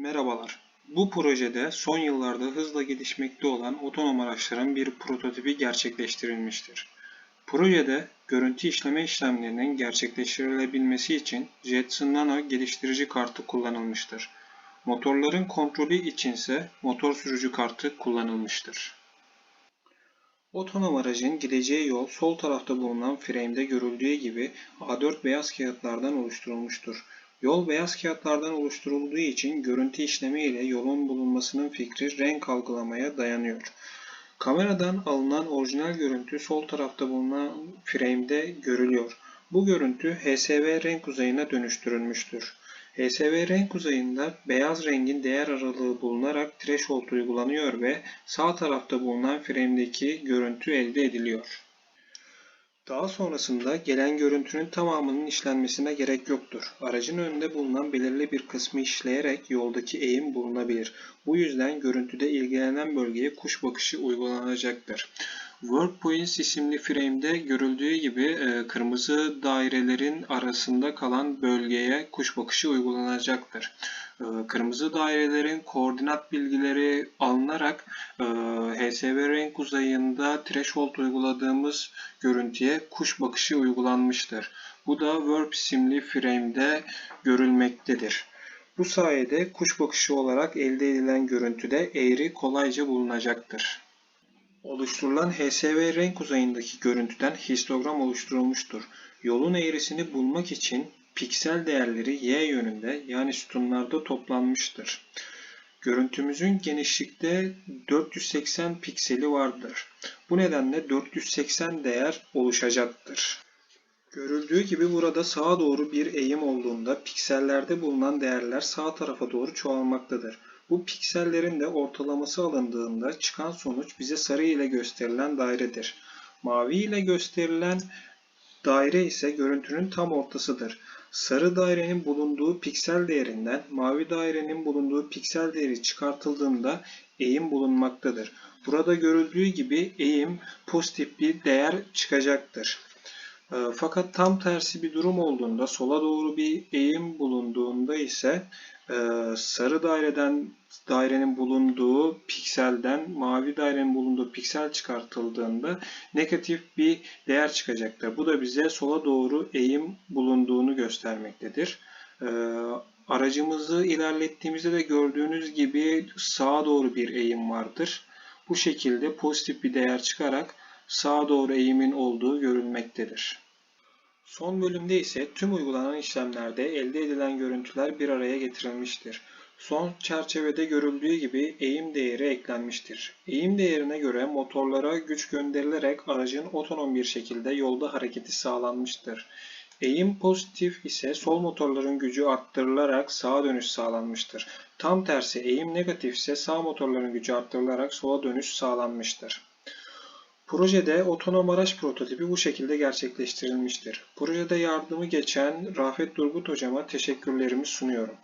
Merhabalar. Bu projede son yıllarda hızla gelişmekte olan otonom araçların bir prototipi gerçekleştirilmiştir. Projede görüntü işleme işlemlerinin gerçekleştirilebilmesi için Jetson Nano geliştirici kartı kullanılmıştır. Motorların kontrolü içinse motor sürücü kartı kullanılmıştır. Otonom aracın gideceği yol sol tarafta bulunan frame'de görüldüğü gibi A4 beyaz kağıtlardan oluşturulmuştur. Yol beyaz kağıtlardan oluşturulduğu için görüntü işlemi ile yolun bulunmasının fikri renk algılamaya dayanıyor. Kameradan alınan orijinal görüntü sol tarafta bulunan frame'de görülüyor. Bu görüntü HSV renk uzayına dönüştürülmüştür. HSV renk uzayında beyaz rengin değer aralığı bulunarak threshold uygulanıyor ve sağ tarafta bulunan frame'deki görüntü elde ediliyor. Daha sonrasında gelen görüntünün tamamının işlenmesine gerek yoktur. Aracın önünde bulunan belirli bir kısmı işleyerek yoldaki eğim bulunabilir. Bu yüzden görüntüde ilgilenen bölgeye kuş bakışı uygulanacaktır. Work Points isimli frame'de görüldüğü gibi e, kırmızı dairelerin arasında kalan bölgeye kuş bakışı uygulanacaktır. E, Kırmızı dairelerin koordinat bilgileri alınarak e, HSV renk uzayında threshold uyguladığımız görüntüye kuş bakışı uygulanmıştır. Bu da Verb isimli frame'de görülmektedir. Bu sayede kuş bakışı olarak elde edilen görüntüde eğri kolayca bulunacaktır. Oluşturulan HSV renk uzayındaki görüntüden histogram oluşturulmuştur. Yolun eğrisini bulmak için piksel değerleri y yönünde yani sütunlarda toplanmıştır. Görüntümüzün genişlikte 480 pikseli vardır. Bu nedenle 480 değer oluşacaktır. Görüldüğü gibi burada sağa doğru bir eğim olduğunda piksellerde bulunan değerler sağ tarafa doğru çoğalmaktadır. Bu piksellerin de ortalaması alındığında çıkan sonuç bize sarı ile gösterilen dairedir. Mavi ile gösterilen daire ise görüntünün tam ortasıdır. Sarı dairenin bulunduğu piksel değerinden mavi dairenin bulunduğu piksel değeri çıkartıldığında eğim bulunmaktadır. Burada görüldüğü gibi eğim pozitif bir değer çıkacaktır. E, Fakat tam tersi bir durum olduğunda sola doğru bir eğim bulunduğunda ise e, sarı daireden dairenin bulunduğu pikselden mavi dairenin bulunduğu piksel çıkartıldığında negatif bir değer çıkacaktır. Bu da bize sola doğru eğim bulunduğunu göstermektedir. E, Aracımızı ilerlettiğimizde de gördüğünüz gibi sağa doğru bir eğim vardır. Bu şekilde pozitif bir değer çıkarak sağa doğru eğimin olduğu görülmektedir. Son bölümde ise tüm uygulanan işlemlerde elde edilen görüntüler bir araya getirilmiştir. Son çerçevede görüldüğü gibi eğim değeri eklenmiştir. Eğim değerine göre motorlara güç gönderilerek aracın otonom bir şekilde yolda hareketi sağlanmıştır. Eğim pozitif ise sol motorların gücü arttırılarak sağa dönüş sağlanmıştır. Tam tersi eğim negatif ise sağ motorların gücü arttırılarak sola dönüş sağlanmıştır. Projede otonom araç prototipi bu şekilde gerçekleştirilmiştir. Projede yardımı geçen Rafet Durgut hocama teşekkürlerimi sunuyorum.